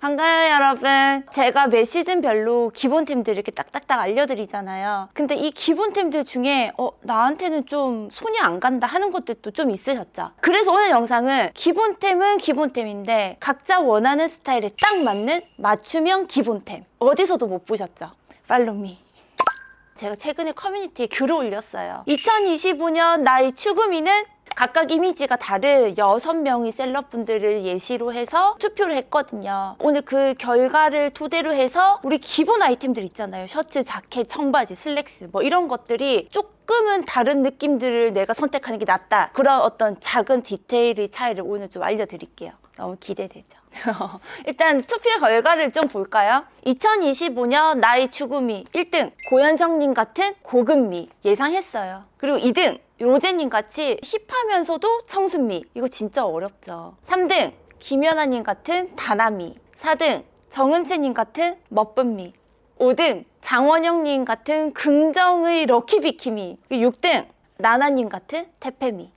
반가워요 여러분. 제가 매 시즌별로 기본템들 이렇게 딱딱딱 알려드리잖아요. 근데 이 기본템들 중에 어 나한테는 좀 손이 안 간다 하는 것들도 좀 있으셨죠? 그래서 오늘 영상은 기본템은 기본템인데 각자 원하는 스타일에 딱 맞는 맞춤형 기본템. 어디서도 못 보셨죠? 팔로미. 제가 최근에 커뮤니티에 글을 올렸어요. 2025년 나의 추구미는 각각 이미지가 다른 여섯 명의 셀럽분들을 예시로 해서 투표를 했거든요. 오늘 그 결과를 토대로 해서 우리 기본 아이템들 있잖아요. 셔츠, 자켓, 청바지, 슬랙스 뭐 이런 것들이 조금은 다른 느낌들을 내가 선택하는 게 낫다. 그런 어떤 작은 디테일의 차이를 오늘 좀 알려드릴게요. 너무 기대되죠. 일단 투표 결과를 좀 볼까요? 2025년 나의 추구미 1등 고현정님 같은 고급미 예상했어요. 그리고 2등 로제님 같이 힙하면서도 청순미. 이거 진짜 어렵죠. 3등 김연아님 같은 다나미. 4등 정은채님 같은 멋분미. 5등 장원영님 같은 긍정의 럭키비키미. 6등 나나님 같은 태페미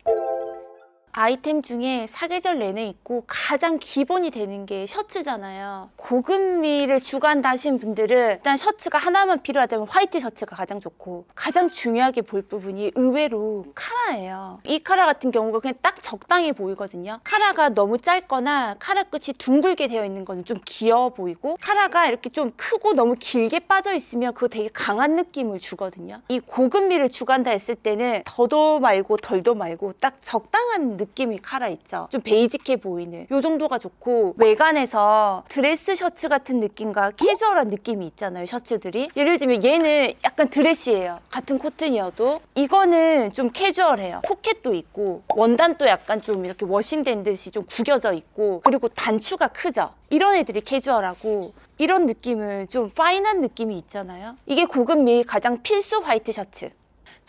아이템 중에 사계절 내내 입고 가장 기본이 되는 게 셔츠잖아요. 고급미를 주관다 하신 분들은 일단 셔츠가 하나만 필요하다면 화이트 셔츠가 가장 좋고 가장 중요하게 볼 부분이 의외로 카라예요. 이 카라 같은 경우가 그냥 딱 적당히 보이거든요. 카라가 너무 짧거나 카라 끝이 둥글게 되어 있는 거는 좀 귀여워 보이고 카라가 이렇게 좀 크고 너무 길게 빠져 있으면 그거 되게 강한 느낌을 주거든요. 이 고급미를 주관다 했을 때는 더도 말고 덜도 말고 딱 적당한 느낌이 카라 있죠. 좀 베이직해 보이는 요 정도가 좋고 외관에서 드레스 셔츠 같은 느낌과 캐주얼한 느낌이 있잖아요. 셔츠들이 예를 들면 얘는 약간 드레시예요. 같은 코튼이어도 이거는 좀 캐주얼해요. 포켓도 있고 원단도 약간 좀 이렇게 워싱된 듯이 좀 구겨져 있고 그리고 단추가 크죠. 이런 애들이 캐주얼하고 이런 느낌은 좀 파인한 느낌이 있잖아요. 이게 고급 미 가장 필수 화이트 셔츠.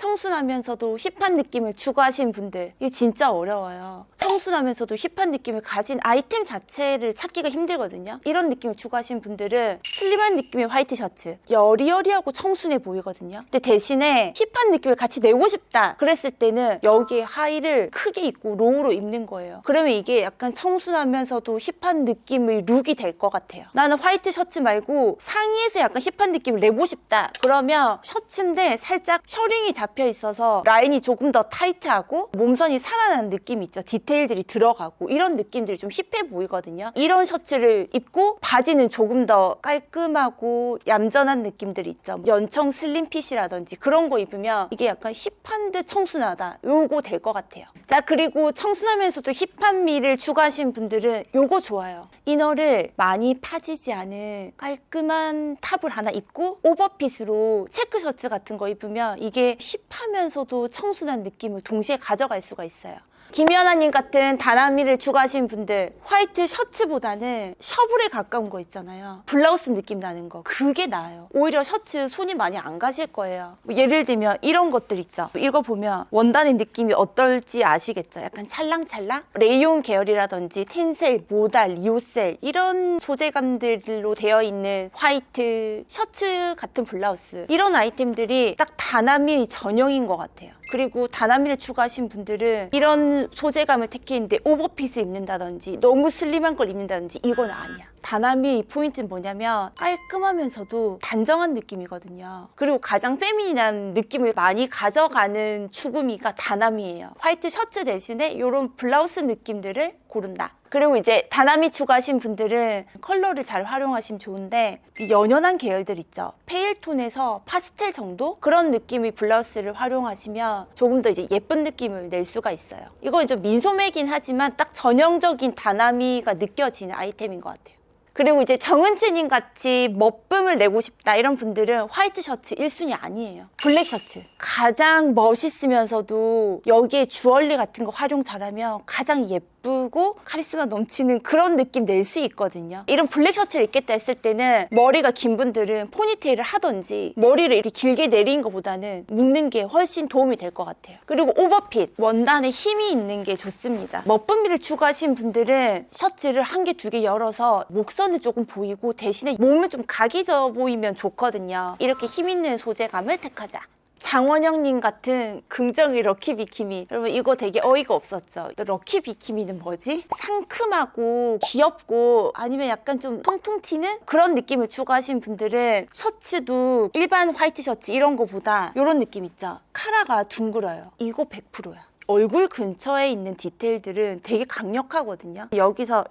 청순하면서도 힙한 느낌을 추구하신 분들 이게 진짜 어려워요. 청순하면서도 힙한 느낌을 가진 아이템 자체를 찾기가 힘들거든요. 이런 느낌을 추구하신 분들은 슬림한 느낌의 화이트 셔츠 여리여리하고 청순해 보이거든요. 근데 대신에 힙한 느낌을 같이 내고 싶다 그랬을 때는 여기에 하의를 크게 입고 로우로 입는 거예요. 그러면 이게 약간 청순하면서도 힙한 느낌의 룩이 될 것 같아요. 나는 화이트 셔츠 말고 상의에서 약간 힙한 느낌을 내고 싶다. 그러면 셔츠인데 살짝 셔링이 잡혀 있어서 라인이 조금 더 타이트하고 몸선이 살아나는 느낌이 있죠. 디테일들이 들어가고 이런 느낌들이 좀 힙해 보이거든요. 이런 셔츠를 입고 바지는 조금 더 깔끔하고 얌전한 느낌들이 있죠. 연청 슬림핏이라든지 그런 거 입으면 이게 약간 힙한 듯 청순하다. 요거 될 것 같아요. 자 그리고 청순하면서도 힙한 미를 추구하신 분들은 요거 좋아요. 이너를 많이 파지지 않은 깔끔한 탑을 하나 입고 오버핏으로 체크 셔츠 같은 거 입으면 이게 힙하면서도 청순한 느낌을 동시에 가져갈 수가 있어요. 김연아님 같은 다나미를 추구하신 분들 화이트 셔츠보다는 셔블에 가까운 거 있잖아요. 블라우스 느낌 나는 거. 그게 나아요. 오히려 셔츠 손이 많이 안 가실 거예요. 뭐 예를 들면 이런 것들 있죠. 이거 보면 원단의 느낌이 어떨지 아시겠죠? 약간 찰랑찰랑? 레이온 계열이라든지 텐셀, 모달, 리오셀 이런 소재감들로 되어 있는 화이트 셔츠 같은 블라우스. 이런 아이템들이 딱 다나미 전형인 것 같아요 그리고 다나미를 추구하신 분들은 이런 소재감을 택했는데 오버핏을 입는다든지 너무 슬림한 걸 입는다든지 이건 아니야. 다나미의 포인트는 뭐냐면 깔끔하면서도 단정한 느낌이거든요. 그리고 가장 페미닌한 느낌을 많이 가져가는 추구미가 다나미예요. 화이트 셔츠 대신에 이런 블라우스 느낌들을 고른다. 그리고 이제 다나미 추가하신 분들은 컬러를 잘 활용하시면 좋은데 이 연연한 계열들 있죠. 페일톤에서 파스텔 정도 그런 느낌의 블라우스를 활용하시면 조금 더 이제 예쁜 느낌을 낼 수가 있어요. 이건 좀 민소매긴 하지만 딱 전형적인 다나미가 느껴지는 아이템인 것 같아요. 그리고 이제 정은채님 같이 멋쁨을 내고 싶다 이런 분들은 화이트 셔츠 1순위 아니에요. 블랙 셔츠. 가장 멋있으면서도 여기에 주얼리 같은 거 활용 잘하면 가장 예 쁘고 카리스마 넘치는 그런 느낌 낼 수 있거든요. 이런 블랙 셔츠를 입겠다 했을 때는 머리가 긴 분들은 포니테일을 하던지 머리를 이렇게 길게 내린 것보다는 묶는 게 훨씬 도움이 될 것 같아요. 그리고 오버핏. 원단에 힘이 있는 게 좋습니다. 멋분미를 추구하신 분들은 셔츠를 한 개, 두 개 열어서 목선은 조금 보이고 대신에 몸은 좀 각이 져 보이면 좋거든요. 이렇게 힘 있는 소재감을 택하자. 장원영님 같은 긍정의 럭키 비키니. 여러분 이거 되게 어이가 없었죠. 또 럭키 비키니는 뭐지? 상큼하고 귀엽고 아니면 약간 좀 통통 튀는 그런 느낌을 추구하신 분들은 셔츠도 일반 화이트 셔츠 이런 거보다 이런 느낌 있죠? 카라가 둥글어요. 이거 100%야. 얼굴 근처에 있는 디테일들은 되게 강력하거든요. 여기서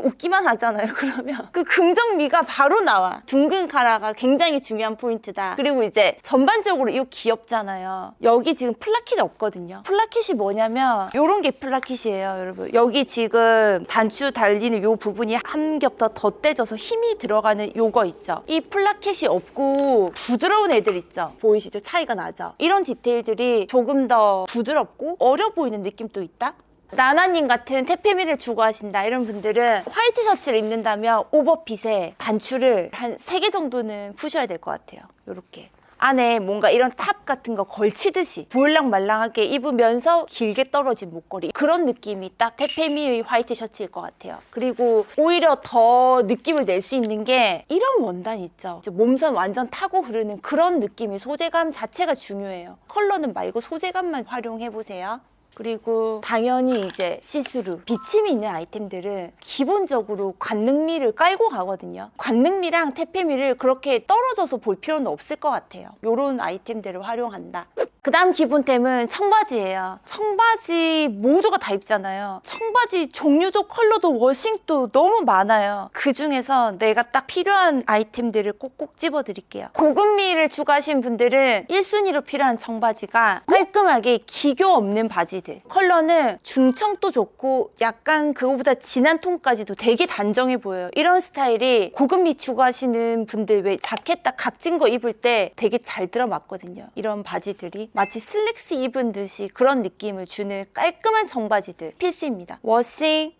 웃기만 하잖아요. 그러면 그 긍정미가 바로 나와. 둥근 카라가 굉장히 중요한 포인트다. 그리고 이제 전반적으로 이거 귀엽잖아요. 여기 지금 플라킷이 없거든요. 플라킷이 뭐냐면 요런 게 플라킷이에요, 여러분. 여기 지금 단추 달리는 요 부분이 한 겹 더 덧대져서 힘이 들어가는 요거 있죠. 이 플라킷이 없고 부드러운 애들 있죠. 보이시죠? 차이가 나죠. 이런 디테일들이 조금 더 부드럽고 어려 보이는 느낌도 있다. 나나님 같은 태페미를 추구하신다 이런 분들은 화이트 셔츠를 입는다면 오버핏에 단추를 한 세 개 정도는 푸셔야 될 것 같아요. 요렇게. 안에 뭔가 이런 탑 같은 거 걸치듯이 보일랑말랑하게 입으면서 길게 떨어진 목걸이 그런 느낌이 딱 태페미의 화이트 셔츠일 것 같아요. 그리고 오히려 더 느낌을 낼 수 있는 게 이런 원단 있죠. 몸선 완전 타고 흐르는 그런 느낌이 소재감 자체가 중요해요. 컬러는 말고 소재감만 활용해 보세요. 그리고 당연히 이제 시스루 비침이 있는 아이템들은 기본적으로 관능미를 깔고 가거든요. 관능미랑 태페미를 그렇게 떨어져서 볼 필요는 없을 것 같아요. 요런 아이템들을 활용한다 그 다음 기본템은 청바지예요. 청바지 모두가 다 입잖아요. 청바지 종류도 컬러도 워싱도 너무 많아요. 그 중에서 내가 딱 필요한 아이템들을 꼭꼭 집어 드릴게요. 고급미를 추구하신 분들은 1순위로 필요한 청바지가 깔끔하게 기교 없는 바지들. 컬러는 중청도 좋고 약간 그거보다 진한 톤까지도 되게 단정해 보여요. 이런 스타일이 고급미 추구하시는 분들 왜 자켓 딱 각진 거 입을 때 되게 잘 들어맞거든요. 이런 바지들이 마치 슬랙스 입은 듯이 그런 느낌을 주는 깔끔한 청바지들 필수입니다 워싱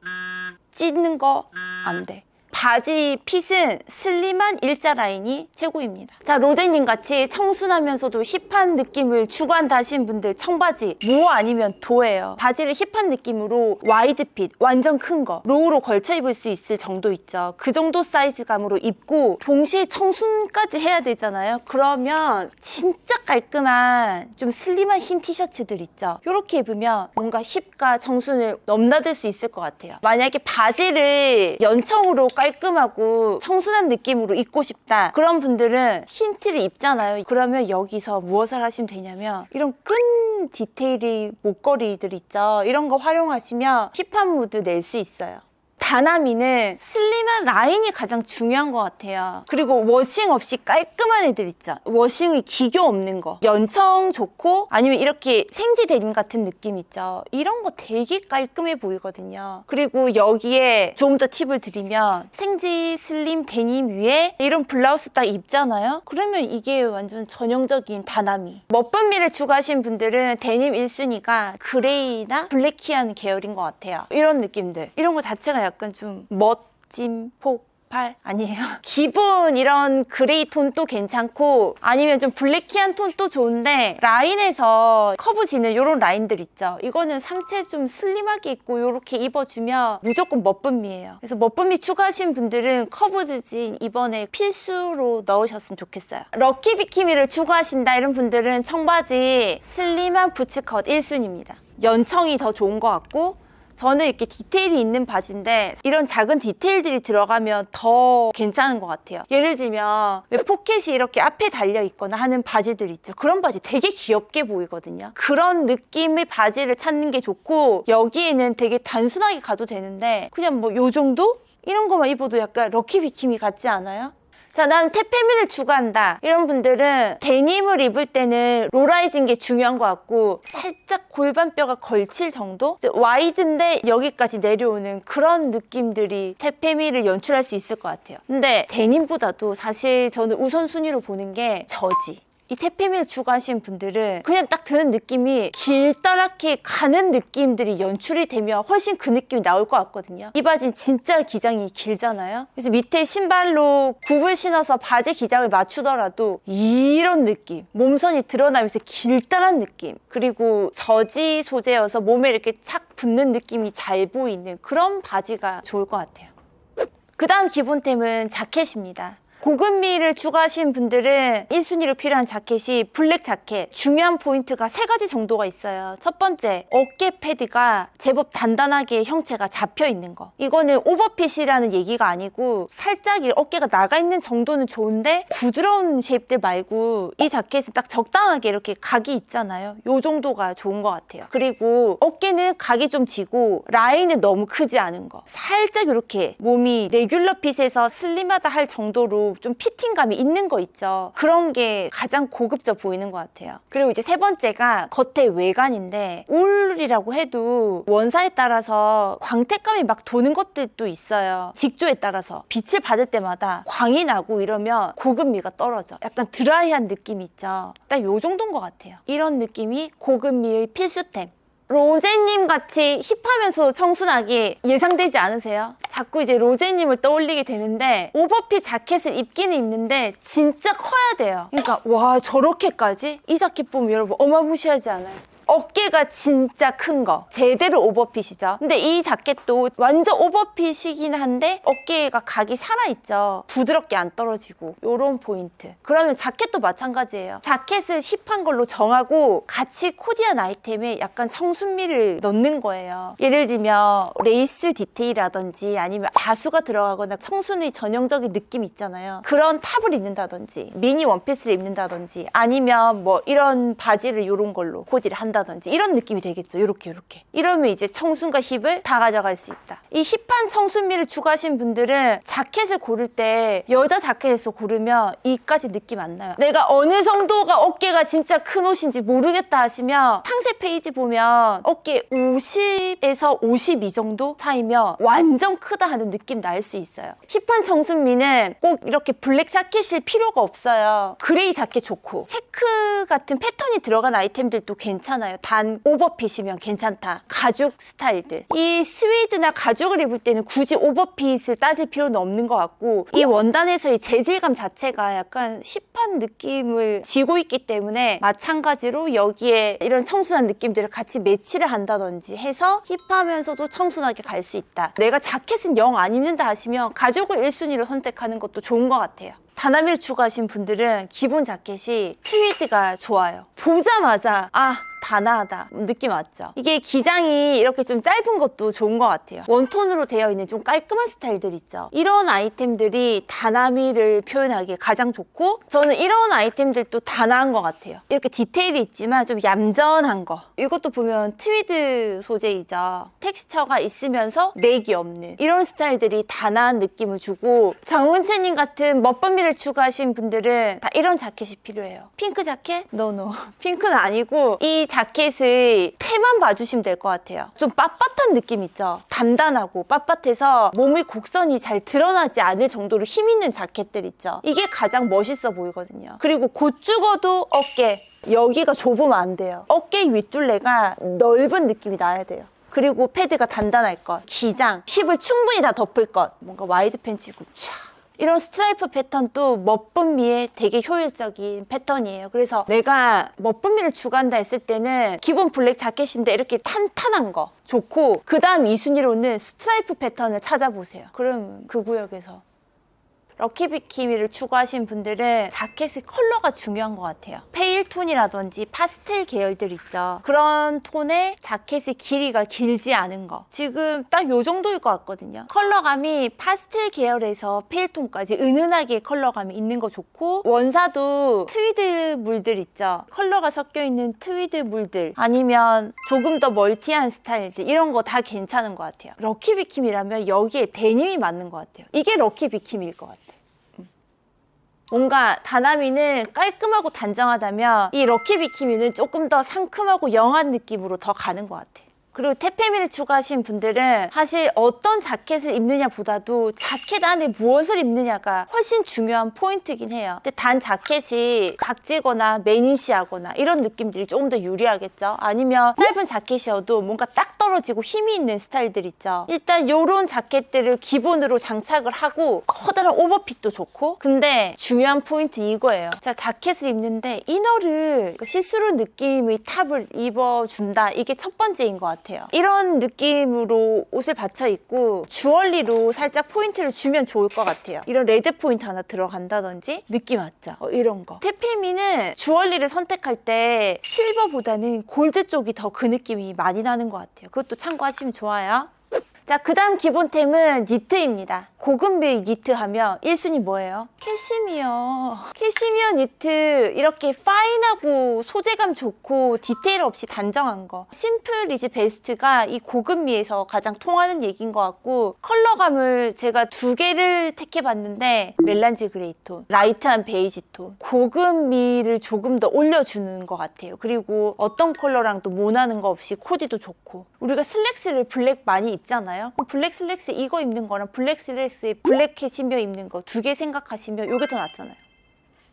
찢는 거 안 돼. 바지 핏은 슬림한 일자 라인이 최고입니다. 자, 로제님 같이 청순하면서도 힙한 느낌을 추구한다 하신 분들 청바지 모 아니면 도예요. 바지를 힙한 느낌으로 와이드 핏, 완전 큰 거, 로우로 걸쳐 입을 수 있을 정도 있죠. 그 정도 사이즈감으로 입고 동시에 청순까지 해야 되잖아요. 그러면 진짜 깔끔한 좀 슬림한 흰 티셔츠들 있죠. 이렇게 입으면 뭔가 힙과 청순을 넘나들 수 있을 것 같아요. 만약에 바지를 연청으로 깔 끔하고 청순한 느낌으로 입고 싶다. 그런 분들은 흰 티를 입잖아요. 그러면 여기서 무엇을 하시면 되냐면 이런 끈 디테일이 목걸이들 있죠. 이런 거 활용하시면 힙한 무드 낼 수 있어요. 다나미는 슬림한 라인이 가장 중요한 것 같아요. 그리고 워싱 없이 깔끔한 애들 있죠. 워싱이 기교 없는 거. 연청 좋고 아니면 이렇게 생지 데님 같은 느낌 있죠. 이런 거 되게 깔끔해 보이거든요. 그리고 여기에 조금 더 팁을 드리면 생지 슬림 데님 위에 이런 블라우스 딱 입잖아요. 그러면 이게 완전 전형적인 다나미. 멋분 미를 추구하신 분들은 데님 1순위가 그레이나 블랙키한 계열인 것 같아요. 이런 느낌들. 이런 거 자체가 약간 좀 멋짐, 폭발 아니에요. 기본 이런 그레이 톤도 괜찮고 아니면 좀 블랙키한 톤도 좋은데 라인에서 커브 지는 이런 라인들 있죠. 이거는 상체 좀 슬림하게 입고 이렇게 입어주면 무조건 멋분미예요. 그래서 멋분미 추가하신 분들은 커브 드 진 이번에 필수로 넣으셨으면 좋겠어요. 럭키 비키미를 추구하신다 이런 분들은 청바지 슬림한 부츠컷 1순위입니다. 연청이 더 좋은 것 같고 저는 이렇게 디테일이 있는 바지인데 이런 작은 디테일들이 들어가면 더 괜찮은 것 같아요. 예를 들면 왜 포켓이 이렇게 앞에 달려 있거나 하는 바지들 있죠. 그런 바지 되게 귀엽게 보이거든요. 그런 느낌의 바지를 찾는 게 좋고 여기에는 되게 단순하게 가도 되는데 그냥 뭐 요 정도? 이런 거만 입어도 약간 럭키 비키미 같지 않아요? 자, 나는 태페미를 추구한다. 이런 분들은 데님을 입을 때는 로라이진 게 중요한 것 같고 살짝 골반뼈가 걸칠 정도? 와이드인데 여기까지 내려오는 그런 느낌들이 태페미를 연출할 수 있을 것 같아요. 근데 데님보다도 사실 저는 우선순위로 보는 게 저지. 이 태페미를 추구하시는 분들은 그냥 딱 드는 느낌이 길다랗게 가는 느낌들이 연출이 되면 훨씬 그 느낌이 나올 것 같거든요. 이 바지는 진짜 기장이 길잖아요. 그래서 밑에 신발로 굽을 신어서 바지 기장을 맞추더라도 이런 느낌. 몸선이 드러나면서 길다란 느낌. 그리고 저지 소재여서 몸에 이렇게 착 붙는 느낌이 잘 보이는 그런 바지가 좋을 것 같아요. 그 다음 기본템은 자켓입니다. 고급미를 추구하신 분들은 1순위로 필요한 자켓이 블랙 자켓. 중요한 포인트가 세 가지 정도가 있어요. 첫 번째, 어깨 패드가 제법 단단하게 형체가 잡혀 있는 거. 이거는 오버핏이라는 얘기가 아니고 살짝 이 어깨가 나가 있는 정도는 좋은데 부드러운 쉐입들 말고 이 자켓은 딱 적당하게 이렇게 각이 있잖아요. 요 정도가 좋은 것 같아요. 그리고 어깨는 각이 좀 지고 라인은 너무 크지 않은 거. 살짝 이렇게 몸이 레귤러 핏에서 슬림하다 할 정도로 좀 피팅감이 있는 거 있죠. 그런 게 가장 고급져 보이는 것 같아요. 그리고 이제 세 번째가 겉의 외관인데 울이라고 해도 원사에 따라서 광택감이 막 도는 것들도 있어요. 직조에 따라서 빛을 받을 때마다 광이 나고 이러면 고급미가 떨어져. 약간 드라이한 느낌이 있죠. 딱 요 정도인 것 같아요. 이런 느낌이 고급미의 필수템. 로제님 같이 힙하면서 청순하게 예상되지 않으세요? 자꾸 이제 로제님을 떠올리게 되는데 오버핏 자켓을 입기는 입는데 진짜 커야 돼요. 그러니까 와 저렇게까지? 이 자켓 보면 여러분 어마무시하지 않아요? 어깨가 진짜 큰 거. 제대로 오버핏이죠. 근데 이 자켓도 완전 오버핏이긴 한데 어깨가 각이 살아있죠. 부드럽게 안 떨어지고. 요런 포인트. 그러면 자켓도 마찬가지예요. 자켓을 힙한 걸로 정하고 같이 코디한 아이템에 약간 청순미를 넣는 거예요. 예를 들면 레이스 디테일이라든지 아니면 자수가 들어가거나 청순의 전형적인 느낌 있잖아요. 그런 탑을 입는다든지 미니 원피스를 입는다든지 아니면 뭐 이런 바지를 요런 걸로 코디를 한다 든지 이런 느낌이 되겠죠. 요렇게 요렇게. 이러면 이제 청순과 힙을 다 가져갈 수 있다. 이 힙한 청순미를 추구하신 분들은 자켓을 고를 때 여자 자켓에서 고르면 이까지 느낌 안 나요. 내가 어느 정도가 어깨가 진짜 큰 옷인지 모르겠다 하시면 상세 페이지 보면 어깨 50에서 52 정도 사이면 완전 크다 하는 느낌 날 수 있어요. 힙한 청순미는 꼭 이렇게 블랙 자켓일 필요가 없어요. 그레이 자켓 좋고 체크 같은 패턴이 들어간 아이템들도 괜찮아요. 단 오버핏이면 괜찮다. 가죽 스타일들. 이 스웨이드나 가죽을 입을 때는 굳이 오버핏을 따질 필요는 없는 것 같고 이 원단에서의 재질감 자체가 약간 힙한 느낌을 지고 있기 때문에 마찬가지로 여기에 이런 청순한 느낌들을 같이 매치를 한다든지 해서 힙하면서도 청순하게 갈 수 있다. 내가 자켓은 영 안 입는다 하시면 가죽을 1순위로 선택하는 것도 좋은 것 같아요. 다나미를 추구하신 분들은 기본 자켓이 트위드가 좋아요. 보자마자 아 다나하다 느낌 왔죠. 이게 기장이 이렇게 좀 짧은 것도 좋은 것 같아요. 원톤으로 되어 있는 좀 깔끔한 스타일들 있죠. 이런 아이템들이 다나미를 표현하기에 가장 좋고 저는 이런 아이템들도 다나한 것 같아요. 이렇게 디테일이 있지만 좀 얌전한 거. 이것도 보면 트위드 소재이죠. 텍스처가 있으면서 맥이 없는 이런 스타일들이 다나한 느낌을 주고 정은채님 같은 멋번미를 추구하신 분들은 다 이런 자켓이 필요해요. 핑크 자켓? 노노. 핑크는 아니고 이 자켓의 테만 봐주시면 될 것 같아요. 좀 빳빳한 느낌 있죠? 단단하고 빳빳해서 몸의 곡선이 잘 드러나지 않을 정도로 힘 있는 자켓들 있죠? 이게 가장 멋있어 보이거든요. 그리고 곧 죽어도 어깨. 여기가 좁으면 안 돼요. 어깨 윗둘레가 넓은 느낌이 나야 돼요. 그리고 패드가 단단할 것, 기장, 힙을 충분히 다 덮을 것, 뭔가 와이드 팬츠고 촤. 이런 스트라이프 패턴도 멋분미에 되게 효율적인 패턴이에요. 그래서 내가 멋분미를 추구한다 했을 때는 기본 블랙 자켓인데 이렇게 탄탄한 거 좋고 그 다음 2순위로는 스트라이프 패턴을 찾아보세요. 그럼 그 구역에서 럭키비키미를 추구하신 분들은 자켓의 컬러가 중요한 것 같아요. 페일 톤이라든지 파스텔 계열들 있죠. 그런 톤의 자켓의 길이가 길지 않은 거. 지금 딱 요 정도일 것 같거든요. 컬러감이 파스텔 계열에서 페일 톤까지 은은하게 컬러감이 있는 거 좋고 원사도 트위드 물들 있죠. 컬러가 섞여 있는 트위드 물들 아니면 조금 더 멀티한 스타일들 이런 거 다 괜찮은 것 같아요. 럭키비킴이라면 여기에 데님이 맞는 것 같아요. 이게 럭키비킴일 것 같아요. 뭔가 다나미는 깔끔하고 단정하다면 이 럭키 비키미는 조금 더 상큼하고 영한 느낌으로 더 가는 것 같아. 그리고 테페미를 추구하신 분들은 사실 어떤 자켓을 입느냐 보다도 자켓 안에 무엇을 입느냐가 훨씬 중요한 포인트긴 해요. 근데 단 자켓이 각지거나 매니시하거나 이런 느낌들이 조금 더 유리하겠죠. 아니면 짧은 자켓이어도 뭔가 딱 떨어지고 힘이 있는 스타일들 있죠. 일단 이런 자켓들을 기본으로 장착을 하고 커다란 오버핏도 좋고 근데 중요한 포인트 이거예요. 자 자켓을 입는데 이너를 그 시스루 느낌의 탑을 입어준다. 이게 첫 번째인 것 같아요. 같아요. 이런 느낌으로 옷을 받쳐 입고 주얼리로 살짝 포인트를 주면 좋을 것 같아요. 이런 레드 포인트 하나 들어간다든지 느낌 왔죠? 어, 이런 거. 테피미는 주얼리를 선택할 때 실버보다는 골드 쪽이 더 그 느낌이 많이 나는 것 같아요. 그것도 참고하시면 좋아요. 자, 그 다음 기본템은 니트입니다. 고급미 니트 하면 1순위 뭐예요? 캐시미어. 캐시미어 니트 이렇게 파인하고 소재감 좋고 디테일 없이 단정한 거. 심플 이지 베스트가 이 고급미에서 가장 통하는 얘기인 것 같고 컬러감을 제가 두 개를 택해봤는데 멜란지 그레이 톤, 라이트한 베이지 톤. 고급미를 조금 더 올려주는 것 같아요. 그리고 어떤 컬러랑도 모나는 거 없이 코디도 좋고 우리가 슬랙스를 블랙 많이 입잖아요. 블랙 슬랙스 이거 입는 거랑 블랙 슬랙스 에 블랙 캐시미어 입는 거 두 개 생각하시면 이게 더 낫잖아요.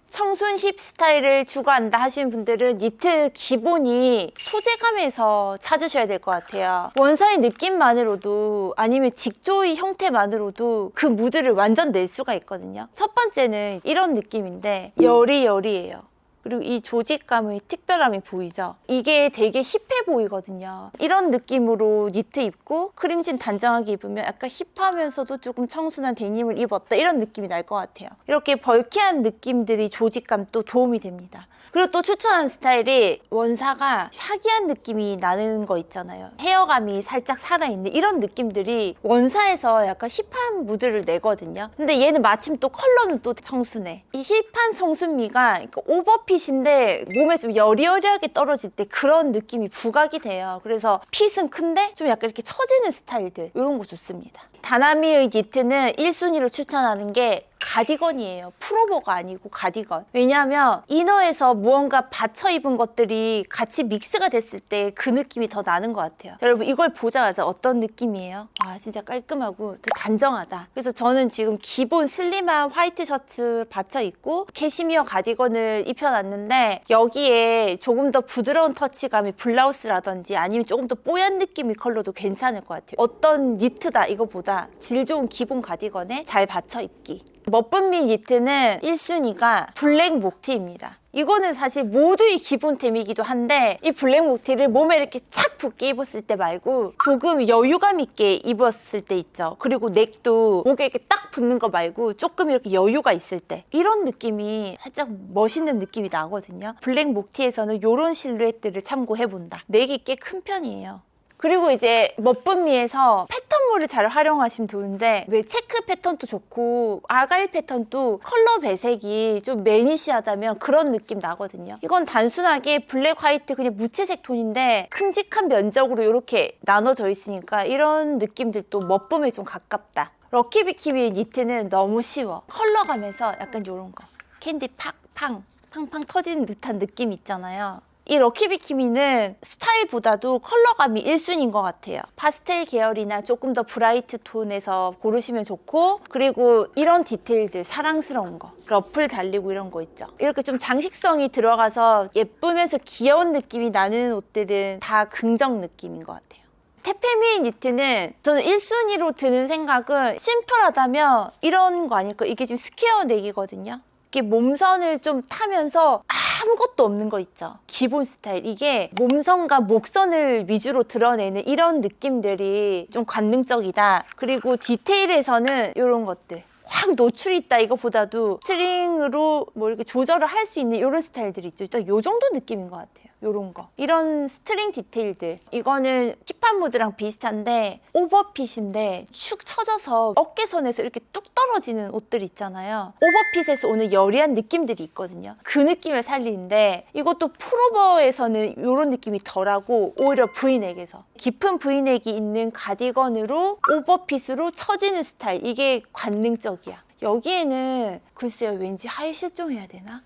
청순 힙 스타일을 추구한다 하시는 분들은 니트 기본이 소재감에서 찾으셔야 될 것 같아요. 원사의 느낌만으로도 아니면 직조의 형태만으로도 그 무드를 완전 낼 수가 있거든요. 첫 번째는 이런 느낌인데 여리여리해요. 그리고 이 조직감의 특별함이 보이죠? 이게 되게 힙해 보이거든요. 이런 느낌으로 니트 입고 크림진 단정하게 입으면 약간 힙하면서도 조금 청순한 데님을 입었다 이런 느낌이 날 것 같아요. 이렇게 벌키한 느낌들이 조직감도 도움이 됩니다. 그리고 또 추천하는 스타일이 원사가 샤기한 느낌이 나는 거 있잖아요. 헤어감이 살짝 살아있는 이런 느낌들이 원사에서 약간 힙한 무드를 내거든요. 근데 얘는 마침 또 컬러는 또 청순해. 이 힙한 청순미가 오버 핏인데 몸에 좀 여리여리하게 떨어질 때 그런 느낌이 부각이 돼요. 그래서 핏은 큰데 좀 약간 이렇게 처지는 스타일들 이런 거 좋습니다. 다나미의 니트는 1순위로 추천하는 게 가디건이에요. 풀오버가 아니고 가디건. 왜냐하면 이너에서 무언가 받쳐 입은 것들이 같이 믹스가 됐을 때 그 느낌이 더 나는 것 같아요. 자, 여러분 이걸 보자마자 어떤 느낌이에요? 아 진짜 깔끔하고 단정하다. 그래서 저는 지금 기본 슬림한 화이트 셔츠 받쳐 입고 캐시미어 가디건을 입혀놨는데 여기에 조금 더 부드러운 터치감의 블라우스라든지 아니면 조금 더 뽀얀 느낌의 컬러도 괜찮을 것 같아요. 어떤 니트다 이거보다 질 좋은 기본 가디건에 잘 받쳐 입기. 멋분미 니트는 1순위가 블랙 목티입니다. 이거는 사실 모두의 기본템이기도 한데 이 블랙 목티를 몸에 이렇게 착 붙게 입었을 때 말고 조금 여유감 있게 입었을 때 있죠. 그리고 넥도 목에 이렇게 딱 붙는 거 말고 조금 이렇게 여유가 있을 때 이런 느낌이 살짝 멋있는 느낌이 나거든요. 블랙 목티에서는 이런 실루엣들을 참고해본다. 넥이 꽤 큰 편이에요. 그리고 이제 멋분미에서 패턴물을 잘 활용하시면 좋은데 왜 체크 패턴도 좋고 아가일 패턴도 컬러 배색이 좀 매니시하다면 그런 느낌 나거든요. 이건 단순하게 블랙 화이트 그냥 무채색 톤인데 큼직한 면적으로 이렇게 나눠져 있으니까 이런 느낌들도 멋분에 좀 가깝다. 럭키비키비 니트는 너무 쉬워. 컬러감에서 약간 이런 거. 캔디 팍 팡 팡팡 터지는 듯한 느낌 있잖아요. 이 럭키비키미는 스타일보다도 컬러감이 1순위인 것 같아요. 파스텔 계열이나 조금 더 브라이트 톤에서 고르시면 좋고 그리고 이런 디테일들 사랑스러운 거 러플 달리고 이런 거 있죠. 이렇게 좀 장식성이 들어가서 예쁘면서 귀여운 느낌이 나는 옷들은 다 긍정 느낌인 것 같아요. 테페미 니트는 저는 1순위로 드는 생각은 심플하다면 이런 거 아닐까 이게 지금 스퀘어 넥이거든요. 이게 몸선을 좀 타면서 아무것도 없는 거 있죠. 기본 스타일. 이게 몸선과 목선을 위주로 드러내는 이런 느낌들이 좀 관능적이다. 그리고 디테일에서는 이런 것들. 확 노출이 있다 이거보다도 스트링으로 뭐 이렇게 조절을 할 수 있는 이런 스타일들이 있죠. 일단 요 정도 느낌인 것 같아요. 요런 거. 이런 스트링 디테일들. 이거는 힙한 무드랑 비슷한데 오버핏인데 축 처져서 어깨선에서 이렇게 뚝 떨어지는 옷들 있잖아요. 오버핏에서 오는 여리한 느낌들이 있거든요. 그 느낌을 살리는데 이것도 풀오버에서는 이런 느낌이 덜하고 오히려 브이넥에서 깊은 브이넥이 있는 가디건으로 오버핏으로 처지는 스타일. 이게 관능적이야. 여기에는 글쎄요 왠지 하이 실종해야 되나?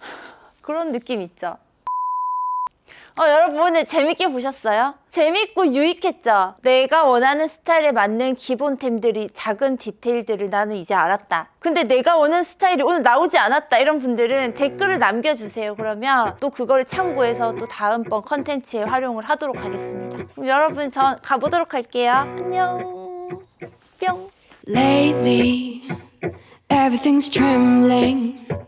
그런 느낌 있죠? 어, 여러분 오늘 재밌게 보셨어요? 재밌고 유익했죠? 내가 원하는 스타일에 맞는 기본템들이 작은 디테일들을 나는 이제 알았다. 근데 내가 원하는 스타일이 오늘 나오지 않았다. 이런 분들은 댓글을 남겨주세요. 그러면 또 그거를 참고해서 또 다음번 컨텐츠에 활용을 하도록 하겠습니다. 그럼 여러분 전 가보도록 할게요. 안녕. 뿅. Lately, everything's trembling.